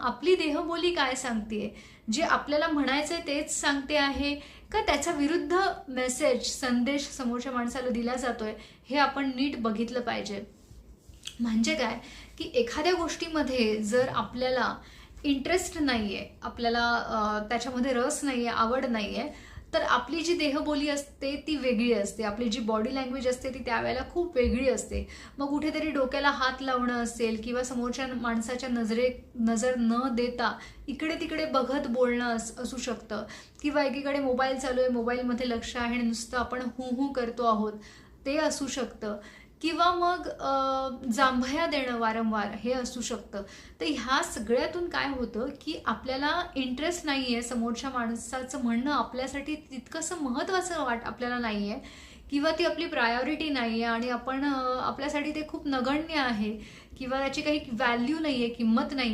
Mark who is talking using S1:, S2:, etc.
S1: आपली देहबोली काय सांगते जे आपल्याला म्हणायचं आहे तेच सांगते आहे? का त्याच्या विरुद्ध मेसेज संदेश समोरच्या माणसाला दिला जातोय हे आपण नीट बघितलं पाहिजे. म्हणजे काय? की एखाद्या गोष्टीमध्ये जर आपल्याला इंटरेस्ट नाही आहे आपल्याला त्याच्यामध्ये रस नाही आहे आवड नाही आहे तर आपली जी देहबोली असते ती वेगळी असते. आपली जी बॉडी लँग्वेज असते ती त्यावेळेला खूप वेगळी असते. मग कुठेतरी डोक्याला हात लावणं असेल किंवा समोरच्या माणसाच्या नजरे नजर न देता इकडे तिकडे बघत बोलणं अस असू शकतं. किंवा एकीकडे मोबाईल चालू आहे मोबाईलमध्ये लक्ष आहे आणि नुसतं आपण हू हू करतो आहोत ते असू शकतं. किंवा मग जांभया देणं वारंवार हे असू शकतं. तर ह्या सगळ्यातून काय होतं की आपल्याला इंटरेस्ट नाही आहे समोरच्या माणसाचं म्हणणं आपल्यासाठी तितकंसं महत्त्वाचं वाट आपल्याला नाही आहे किंवा ती आपली प्रायोरिटी नाही आहे आणि आपण आपल्यासाठी ते खूप नगण्य आहे किंवा त्याची काही व्हॅल्यू नाही आहे किंमत नाही